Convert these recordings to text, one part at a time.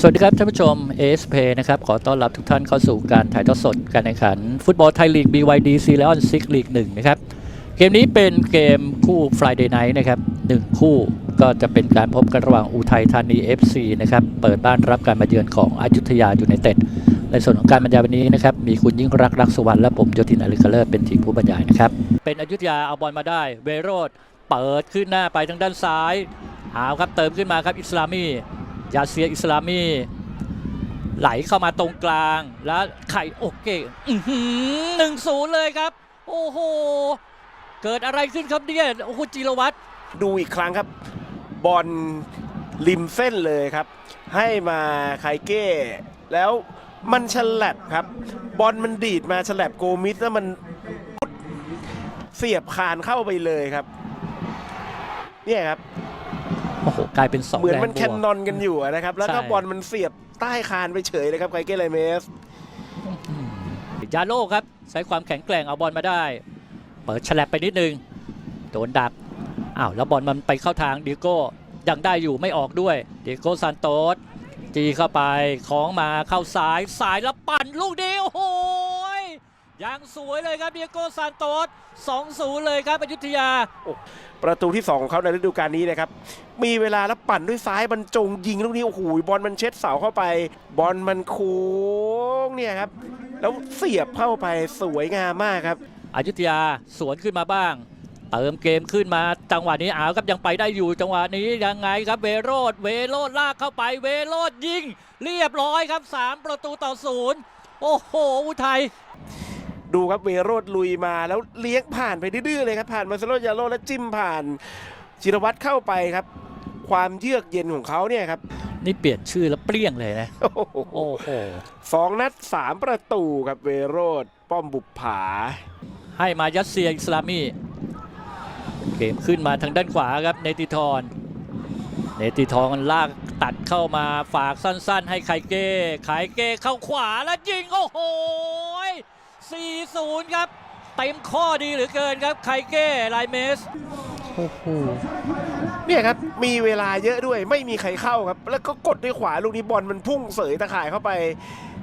สวัสดีครับท่านผู้ชม ASP นะครับ ขอต้อนรับทุกท่านเข้าสู่การถ่ายทอดสดการแข่งขัน ฟุตบอลไทยลีก BYD c l e o n 6 League 1นะครับ เกมนี้เป็นเกมคู่ Friday Night นะครับ1คู่ก็จะเป็นการพบกันระหว่างอุทัยธานี FC นะครับ เปิดบ้านรับการมาเยือนของอยุธยาอยูไนเต็ด ในส่วนของการบรรยายวันนี้นะครับ มีคุณยิ่งรักรักสุวรรณและผมโยธินอลิคาเลอร์เป็นทีมผู้บรรยายนะครับ เป็นอยุธยาเอาบอลมาได้ เวโรดเปิดขึ้นหน้าไปทางด้านซ้ายเอาครับเติมขึ้นมาครับอิสลามี ยาเซียอิสลามี ไหลเข้ามาตรงกลางแล้วไข่โอเคหนึ่งศูนย์เลยครับ โอ้โห เกิดอะไรขึ้นครับเนี่ยโอ้โหจิรวัตรดูอีกครั้งครับ บอลริมเส้นเลยครับ ให้มาไคเก้แล้วมันฉลับครับ บอลมันดีดมาฉลับโกมิสแล้วมันเสียบคานเข้าไปเลยครับ เนี่ยครับ โอ้โหกลายเป็นสองเหมือนแรงมันบแคนวกนอนกันอยู่นะครับแล้วก็ใช่บอลมันเสียบใต้คานไปเฉยเลยครับไคเก้ไลเมสยาโลครับใช้ความแข็งแกร่งเอาบอลมาได้ เปิดฉลับไปนิดนึงโดนดักอ้าวแล้วบอลมันไปเข้าทางดิโก้ยังได้อยู่ไม่ออกด้วยดิโก้ซานโตสจีเข้าไปของมาเข้าซ้ายสายแล้วปั่นลูกเดียวโอ้โห ยยังสวยเลยครับดิโก้ซานโตส2-0 เลยครับอยุธยา ประตูที่ 2 ของเขาในฤดูกาลนี้นะครับ มีเวลาแล้วปั่นด้วยซ้ายบรรจงยิงลูกนี้โอ้โหบอลมันเช็ดเสาเข้าไป บอลมันโค้งเนี่ยครับ แล้วเสียบเข้าไปสวยงามมากครับอายุทยาสวนขึ้นมาบ้าง เติมเกมขึ้นมาจังหวะนี้อ้าวครับยังไปได้อยู่จังหวะนี้ยังไงครับเวโรดเวโรดลากเข้าไปเวโรดยิง เรียบร้อยครับ 3 ประตูต่อศูนย์โอ้โหอุทัย ดูครับเวโรดลุยมาแล้วเลี้ยงผ่านไปดื้อๆเลยครับผ่านมาเซโลยาโลแล้วจิ้มผ่านจิรวัตรเข้าไปครับ ความเยือกเย็นของเขาเนี่ยครับนี่เปลี่ยนชื่อแล้วเปรี้ยงเลยนะโอ้โหโอ้โหสองนัดสามประตูครับเวโรดป้อมบุปผา ให้มายัสเซียอิสลามีเกมขึ้นมาทางด้านขวาครับเนติทรเนติทรลากตัดเข้ามาฝากสั้นๆ ให้ไคเก้ไคเก้เข้าขวาแล้วยิงโอ้โห 4-0 ครับ เต็มข้อดีเหลือเกินครับ ไคเก้ไลเมส โอ้โหเนี่ยครับ มีเวลาเยอะด้วยไม่มีใครเข้าครับ แล้วก็กดด้วยขวาลูกนี้บอลมันพุ่งเสยตะข่ายเข้าไป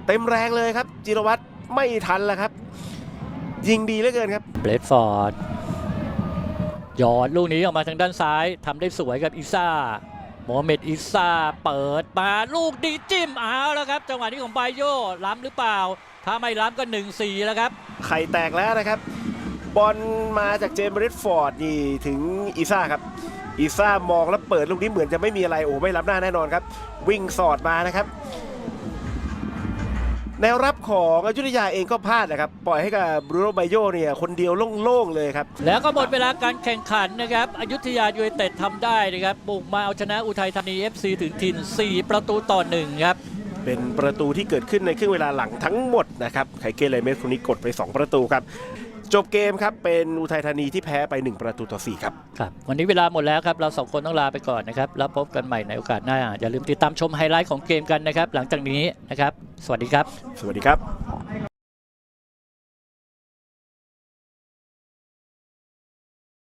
เต็มแรงเลยครับ จิรวัตรไม่ทันแล้วครับ ยิงดีเหลือเกินครับเบรดฟอร์ดหยอดลูกนี้ออกมาทางด้านซ้ายทำได้สวยกับอิซ่า โมเมดอิซาเปิดมาลูกดีจิ้มเอาแล้วครับ จังหวะนี้ของไบโยล้ำหรือเปล่า ถ้าไม่ล้ำก็ 1-4 แล้วครับไข่แตกแล้วนะครับ บอลมาจากเจมส์เบรดฟอร์ดนี่ถึงอิซาครับอิซ่ามองแล้วเปิดลูกนี้เหมือนจะไม่มีอะไรโอ้ไม่รับหน้าแน่นอนครับ วิ่งสอดมานะครับ แนวรับของอยุธยาเองก็พลาดนะครับ ปล่อยให้กับบรูโนไบโยเนี่ยคนเดียวโล่งๆเลยครับ แล้วก็หมดเวลาการแข่งขันนะครับอยุธยายูไนเต็ดทำได้นะครับ บุกมาเอาชนะอุทัยธานี FC ถึงถิ่น 4 ประตูต่อ1ครับเป็นประตูที่เกิดขึ้นในครึ่งเวลาหลังทั้งหมดนะครับไคเกเลเมสคนนี้กดไป 2 ประตูครับ จบเกมครับ เป็นอุทัยธานีที่แพ้ไป 1 ประตูต่อ 4 ครับ ครับ วันนี้เวลาหมดแล้วครับ เราสองคนต้องลาไปก่อนนะครับ แล้วพบกันใหม่ในโอกาสหน้า อย่าลืมติดตามชมไฮไลท์ของเกมกันนะครับ หลังจากนี้นะครับ สวัสดีครับ สวัสดีครับ